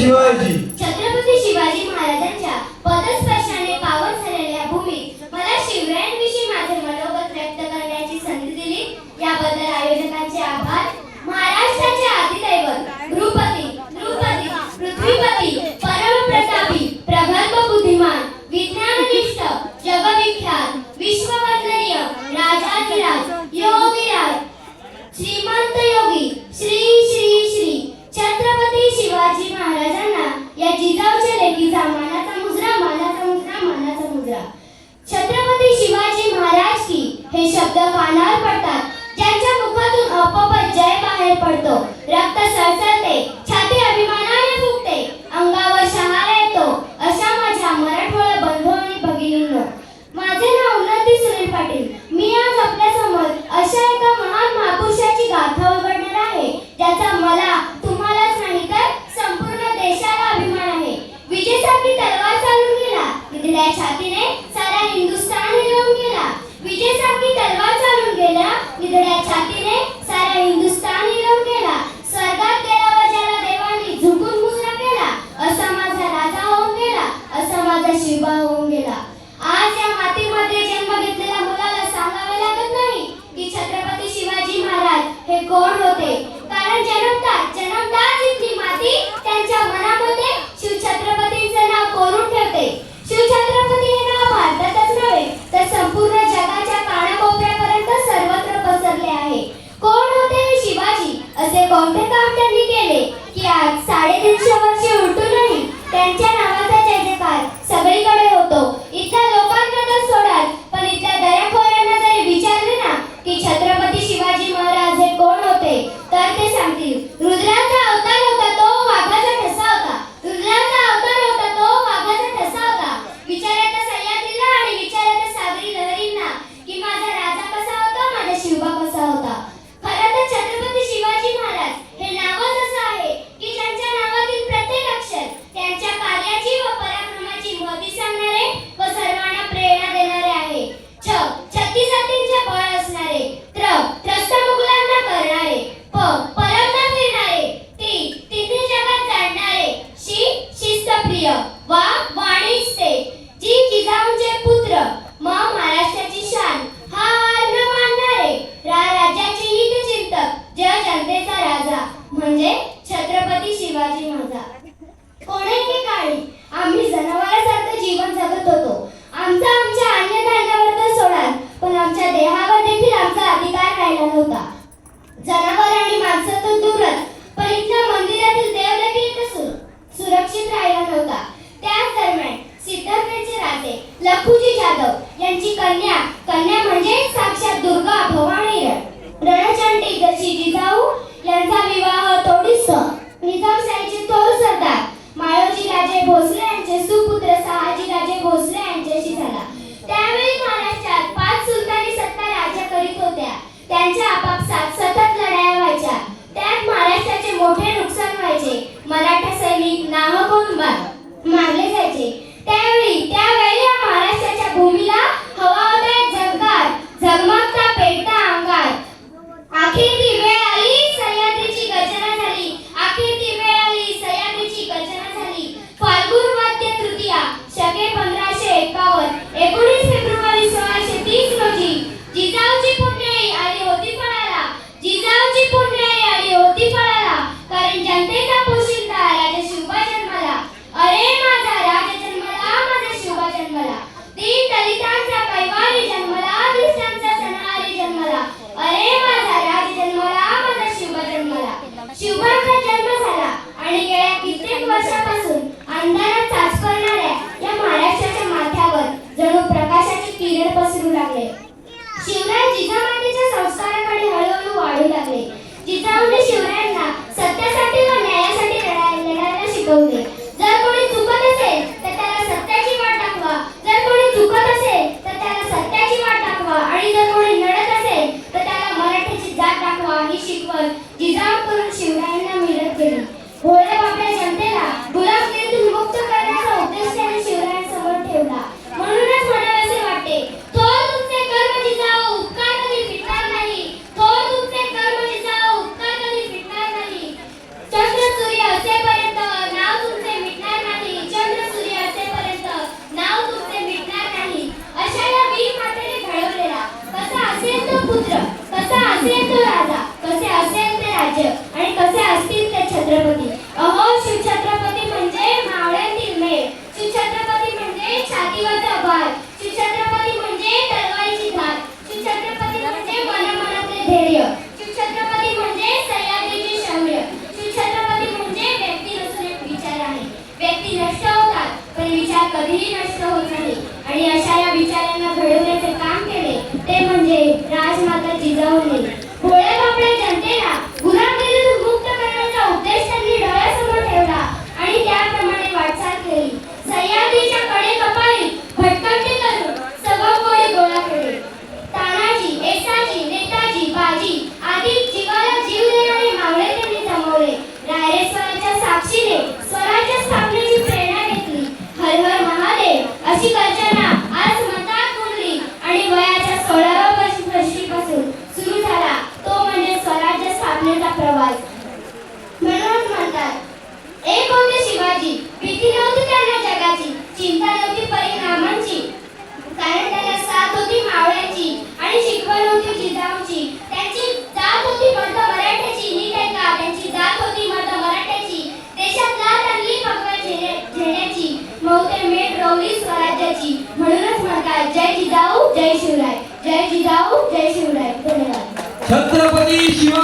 शिवाजी. छत्रपती शिवाजी महाराजांच्या पदस्पर्शाने पावन झालेल्या भूमीत मला शिवरायांविषयी माझे मनोगत व्यक्त करण्याची संधी दिली. याबद्दल आयोजकांचे आभार. महाराष्ट्राचे आदिदैवत नृपती नृपती पृथ्वीपती परमप्रतापी प्रगल्भ बुद्धिमान विज्ञाननिष्ठ जगविख्यात विश्ववंदनीय राजाधिराज योगीराज श्रीमंत योगी श्री हे शब्द कानावर पडतात. ज्यांच्या मुखातून आपोआप जय बाहेर पडतो. रक्त सळसळते छाती अभिमानाने फुगते अंगावर शहारा येतो अशा माझ्या मराठवाडा बंधू आणि भगिनींनो. माझे नाव उन्नती सुनील पाटील. मी आज आपल्यासमोर अशा एका महान महापुरुषाची गाथा उघडणार आहे ज्याचा मला तुम्हालाच नाही तर संपूर्ण देशाला अभिमान आहे. विजेसाठी तलवार चालून गेला. निधड्या छातीने गोड होते. कारण जन्मता जन्मता जितली माती त्यांच्या मनामध्ये शिवछत्रपतींचे नाव कोरून करणारे प फिरणारे ती तिथे जगात जाणणारे शि शिस्तप्रिय वा वाणीच ते जी जिजाऊंचे पुत्र म महाराष्ट्राची शान हा हार न मानणारे रा राज्याचे हित चिंतक जनतेचा राजा म्हणजे छत्रपती शिवाजी माझा कोणीही काळी आम्ही जनावरासारखं जीवन जगत होतो. आमचा आमच्या अन्य धान्यावर तर सोडाल पण आमच्या देहावर देखील आमचा अधिकार राहिला नव्हता. जनावर आणि माणसं तर दूरच पण इथल्या मंदिरातील देव देखील सुरक्षित राहिला नव्हता. त्याच दरम्यान सिद्धगडचे राजे लखुजी जाधव यांची कन्या कन्या म्हणजे साक्षात दुर्गा भवानी रण. रणचंडी जशी जिजाऊ यांचा विवाह तोडीस निजामशाहीचे थोर सरदार माळोजी राजे भोसले यांचे सुपुत्र सहाजी राजे भोसले यांच्याशी झाला. त्यावेळी महाराष्ट्रात पाच सुलतानी सत्ता राज्य करीत होत्या. त्यांच्या शिकवण जिजाऊकडून शिवरायांना राजमाता जिजाऊंनी जनतेला गुलामगिरीतून मुक्त करण्याचा उद्देश त्यांनी डोळ्यासमोर ठेवला आणि त्याप्रमाणे वाटचाल केली. सह्याद्रीच्या कडे कपाळी भटकंती करून कोळी गोळा केले. तानाजी नेताजी बाजी आदी जीवाला जीव देणारे मावळे त्यांनी जमवले. रायरेश्वराच्या साक्षीने स्वराज्य स्थापनेची प्रेरणा घेतली. हर हर महादेव अशी गर्जना आज मतात गुंडली आणि वयाच्या सोळाव्या वर्ष- वर्षीपासून सुरू झाला तो म्हणजे स्वराज्य स्थापनेचा प्रवास म्हणूनच म्हणतात एक होते शिवाजी भीती नव्हती त्यांना जगाची चिंता नव्हती परिणामांची. कारण त्याला साथ होती मावळ्याची आणि शिकवण होती जिजाऊची. त्यांची जात होती मर्द मराठ्याची ही काय का? त्यांची जात होती मर्द मराठ्याची. देशात लाट आणली भगवा झेण्या- झेंड्याची मौते मेट रोवली स्वराज्याची. म्हणूनच म्हणतात जय जिजाऊ जय शिवराय. जय जिजाऊ जय शिवराय. धन्यवाद. छत्रपती शिवा